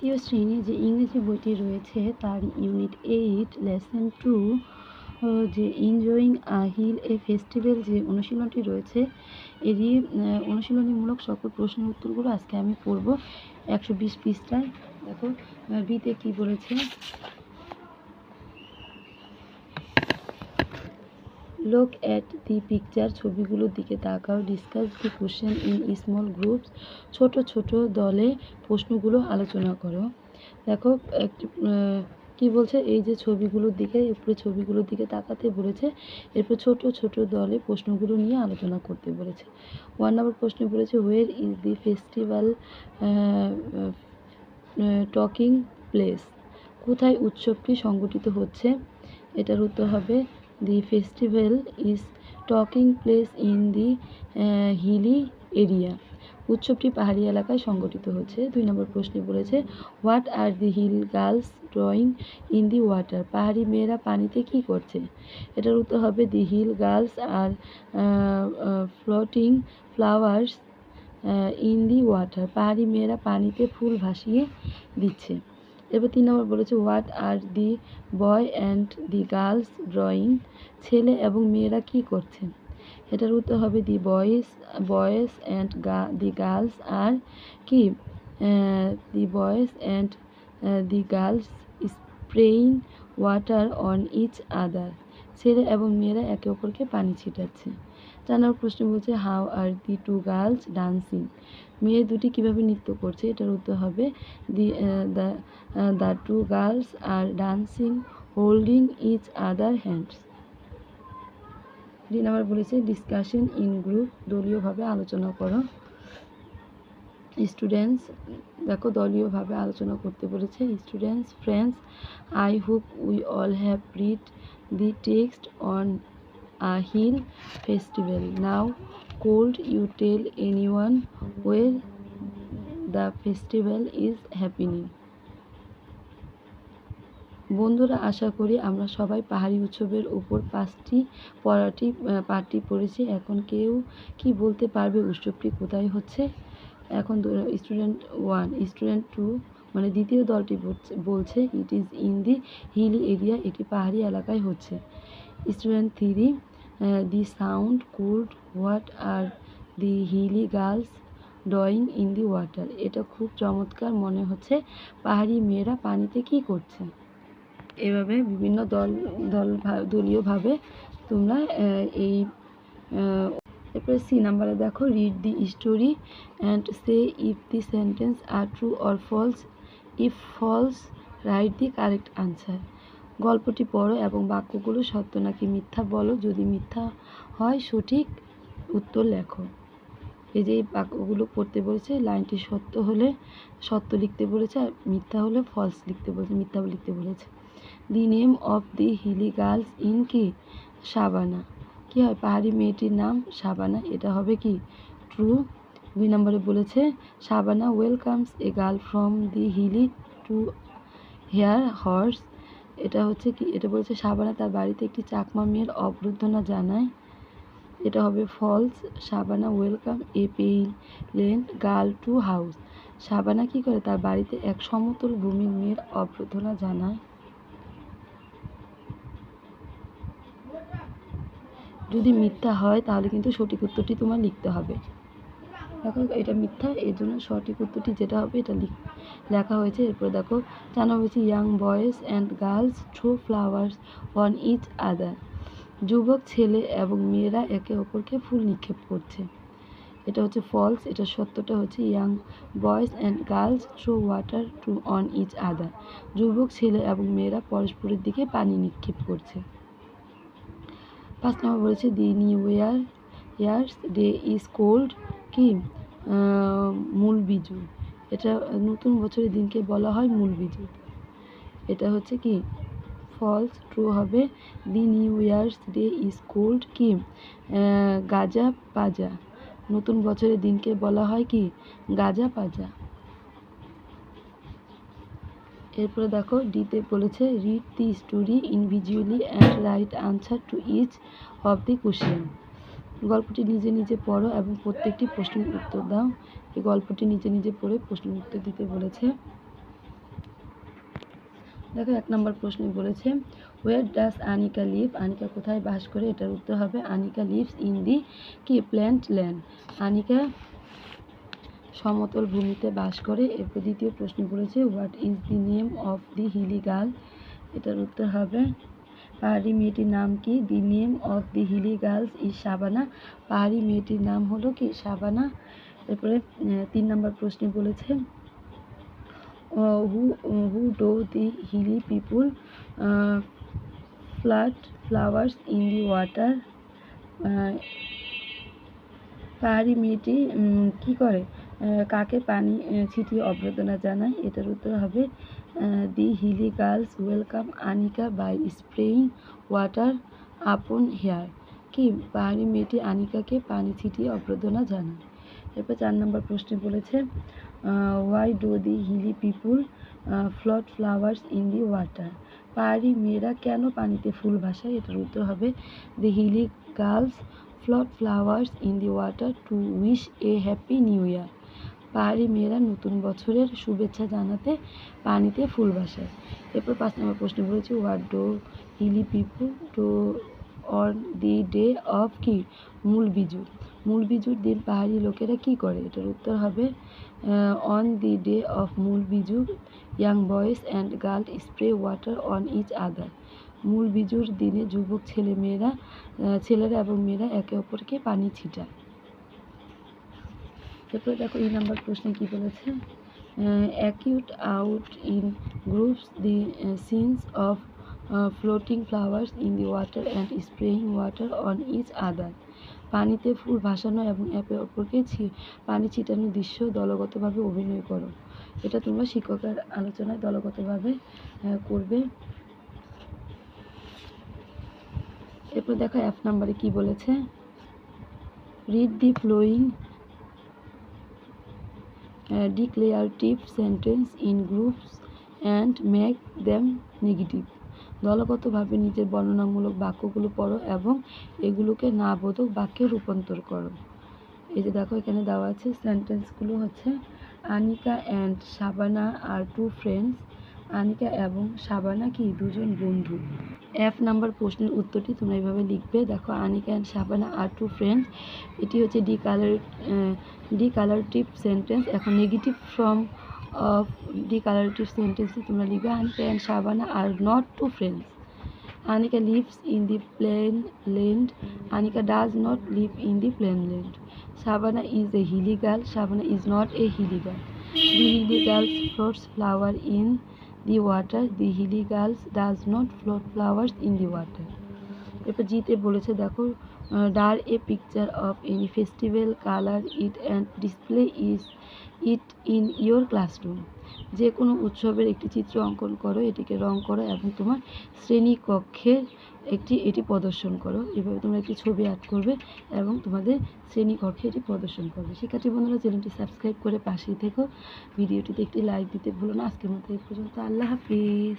তৃতীয় শ্রেণির যে ইংরেজি বইটি রয়েছে তার ইউনিট এইট, লেসন টু যে enjoying a hill hill a festival যে অনুশীলনটি রয়েছে, এরই অনুশীলনীমূলক সকল প্রশ্নের উত্তরগুলো আজকে আমি পড়ব একশো বিশ পৃষ্ঠায়। দেখো বিতে কী বলেছে? লোক অ্যাট দি পিকচার ছবিগুলোর দিকে তাকাও। Discuss the question in small groups ছোট ছোট দলে প্রশ্নগুলো আলোচনা করো। দেখো একটি কি বলছে? এই যে ছবিগুলোর দিকে, উপরে ছবিগুলোর দিকে তাকাতে বলেছে। এরপর ছোট ছোট দলে প্রশ্নগুলো নিয়ে আলোচনা করতে বলেছে। ওয়ান নাম্বার প্রশ্ন বলেছে where is the festival taking place কোথায় উৎসবটি সংগঠিত হচ্ছে? এটার উত্তর হবে the festival is taking place in the hilly area উৎসবটি পাহাড়ি এলাকায় সংগঠিত হচ্ছে। দুই নম্বর প্রশ্নে বলেছে what are the hill girls drawing in the water পাহাড়ি মেয়েরা পানিতে কি করছে? এটার উত্তর হবে the hill girls are floating flowers in the water পাহাড়ি মেয়েরা পানিতে ফুল ভাসিয়ে দিচ্ছে। এরপর তিন নম্বর বলেছে what are the boy and the girls drawing ছেলে এবং মেয়েরা কি করছে? এটার উত্তর হবে the boys boys and the girls are কি? The boys and the girls spraying water on each other ছেলে এবং মেয়েরা একে অপরকে পানি ছিটাচ্ছে। চার প্রশ্ন বলছে how are the two girls dancing? মেয়ে দুটি কীভাবে নৃত্য করছে? এটার উত্তর হবে, the the the two girls are dancing holding each other hands. তিন নম্বর বলেছে, ডিসকাশন ইন গ্রুপ, দলীয়ভাবে আলোচনা করো। স্টুডেন্টস, দেখো, দলীয়ভাবে আলোচনা করতে বলেছে, students, friends, I hope we all have read the text on a hill festival. Now, could you tell anyone where the festival is happening. বন্ধুরা, আশা করি আমরা সবাই পাহাড়ি উৎসবের উপর পাঁচটি পড়াটি পাঠটি পড়েছি এখন কেউ কি বলতে পারবে উৎসবটি কোথায় হচ্ছে? এখন স্টুডেন্ট ওয়ান স্টুডেন্ট টু মানে দ্বিতীয় দলটি বলছে it is in the hill area এটি পাহাড়ি এলাকায় হচ্ছে। Student three the sound could what are the hilly girls drawing in the water এটা খুব চমৎকার মনে হচ্ছে। পাহাড়ি মেয়েরা পানিতে কি করছে? এভাবে বিভিন্ন দল দল দলীয়ভাবে তোমরা এই এরপরে সি নাম্বারে দেখো read the story and say if the sentence are true or false if false write the correct answer গল্পটি পড়ো এবং বাক্যগুলো সত্য নাকি মিথ্যা বলো। যদি মিথ্যা হয়, সঠিক উত্তর লেখো। এই যে বাক্যগুলো পড়তে বলেছে, লাইনটি সত্য হলে সত্য লিখতে বলেছে আর মিথ্যা হলে ফলস লিখতে বলেছে, মিথ্যা লিখতে বলেছে। The name of the hilly girls in কি? সাবানা। কি হয়? পাহাড়ি মেয়েটির নাম সাবানা। এটা হবে কি? ট্রু দুই নম্বরে বলেছে, Sabana welcomes a girl from the hilly to her house এটা হচ্ছে কি, এটা বলেছে, সাবানা তার বাড়িতে একটি চাকমা মেয়ের অভ্যর্থনা জানায়। এটা হবে false Sabana welcome a plain land girl to house Sabana কি করে? তার বাড়িতে এক সমতল ভূমির মেয়ের অভ্যর্থনা জানায়। যদি মিথ্যা হয়, তাহলে কিন্তু সঠিক উত্তরটি তোমার লিখতে হবে। দেখো এটা মিথ্যা, এর জন্য সঠিক উত্তরটি যেটা হবে এটা লিখ। হয়েছে, এরপরে দেখো, জানা হয়েছে young boys and girls throw flowers on each other যুবক, ছেলে এবং মেয়েরা একে অপরকে ফুল নিক্ষেপ করছে। এটা হচ্ছে ফলস এটা সত্যটা হচ্ছে young boys and girls throw water to on each other যুবক, ছেলে এবং মেয়েরা পরস্পরের দিকে পানি নিক্ষেপ করছে। পাঁচ নম্বর বলেছে the new year years day is called কি? মূল বিজু। এটা নতুন বছরের দিনকে বলা হয় মূল বিজু। এটা হচ্ছে কি? ফলস ট্রু হবে। The new years day is called কি? গাজা পাজা। নতুন বছরের দিনকে বলা হয় কি? গাজা পাজা। এরপরে দেখো ডিতে বলেছে read the story individually and write answer to each of the question গল্পটি নিজে নিজে পড়ো এবং প্রত্যেকটি প্রশ্নের উত্তর দাও। এই গল্পটি নিজে নিজে পড়ে প্রশ্নের উত্তর দিতে বলেছে। দেখো, এক নম্বর প্রশ্নে বলেছে where does Anika live Anika কোথায় বাস করে? এটার উত্তর হবে আনিকা লিভস ইন দি কি? প্ল্যান্ট ল্যান্ড আনিকা সমতল ভূমিতে বাস করে। এরপর দ্বিতীয় প্রশ্ন বলেছে what is the name of the hilly girl এটার উত্তর হবে পাহাড়ি মেয়েটির নাম কি? The name of the hilly girls is Sabana পাহাড়ি মেয়েটির নাম হলো কি? সাবানা এরপরে তিন নম্বর প্রশ্নে বলেছে who who do the hilly people float flowers in the water পাহাড়ি মেয়েটি কি করে? কাকে পানি ছিটিয়ে অভ্যর্থনা জানায়? এটার উত্তর হবে the hilly girls welcome Anika by spraying water upon her কি? পাহাড়ি মেয়েটি আনিকাকে পানি ছিটিয়ে অভ্যর্থনা জানায়। এরপর চার নম্বর প্রশ্নে বলেছে why do the hilly people float flowers in the water পাহাড়ি মেয়েরা কেন পানিতে ফুল ভাসায়? এটার উত্তর হবে the hilly girls float flowers in the water to wish a happy new year পাহাড়ি মেয়েরা নতুন বছরের শুভেচ্ছা জানাতে পানিতে ফুল ভাসায় এরপর পাঁচ নম্বর প্রশ্ন বলেছে what do hilly people do on the day of কি? মূল বিজু মূল বিজুর দিন পাহাড়ি লোকেরা কি করে? এটার উত্তর হবে on the day of Mul Biju young boys and girl spray water on each other মূল বিজুর দিনে যুবক ছেলে মেয়েরা ছেলেরা এবং মেয়েরা একে অপরকে পানি ছিটায়। এরপরে দেখো এই নাম্বার প্রশ্নে কি বলেছে? Act out in groups the scenes of floating flowers in the water and spraying water on each other পানিতে ফুল ভাসানো এবং একে অপরকে পানি ছিটানোর দৃশ্য দলগতভাবে অভিনয় করো। এটা তোমরা শিক্ষকের আলোচনায় দলগতভাবে করবে। এরপর দেখো এক নম্বরে কি বলেছে? Read the following declarative sentence in groups and make them negative দলগতভাবে নিজের বর্ণনামূলক বাক্যগুলো পড়ো এবং এগুলোকে না বোধক বাক্যে রূপান্তর করো। এই যে দেখো, এখানে দেওয়া আছে সেন্টেন্সগুলো হচ্ছে, Anika and Sabana are two friends Anika এবং সাবানা কি দুজন বন্ধু? এফ নাম্বার প্রশ্নের উত্তরটি তোমরা এইভাবে লিখবে। দেখো, Anika and Sabana are two friends এটি হচ্ছে D colour declarative sentence এখন negative form of declarative সেন্টেন্সে তোমরা লিখবে। Anika and Sabana are not two friends Anika lives in the plain land Anika does not live in the plain land Sabana is a hilly girl Sabana is not a hilly girl hilly girls floats flower in the water the hilly girls does not float flowers in the water এরপর জিতে বলেছে, দেখো draw a picture of any festival colour it and display is it in your classroom যে কোনো উৎসবের একটি চিত্র অঙ্কন করো, এটিকে রং করো এবং তোমার শ্রেণীকক্ষের একটি, এটি প্রদর্শন করো। এভাবে তোমরা একটি ছবি আর্ট করবে এবং তোমাদের শ্রেণীকক্ষে এটি প্রদর্শন করবে। শিক্ষার্থী বন্ধুরা, চ্যানেলটি সাবস্ক্রাইব করে পাশেই থেকো। ভিডিওটিতে একটি লাইক দিতে ভুলো না। আজকের মতো এই পর্যন্ত। আল্লাহ হাফিজ।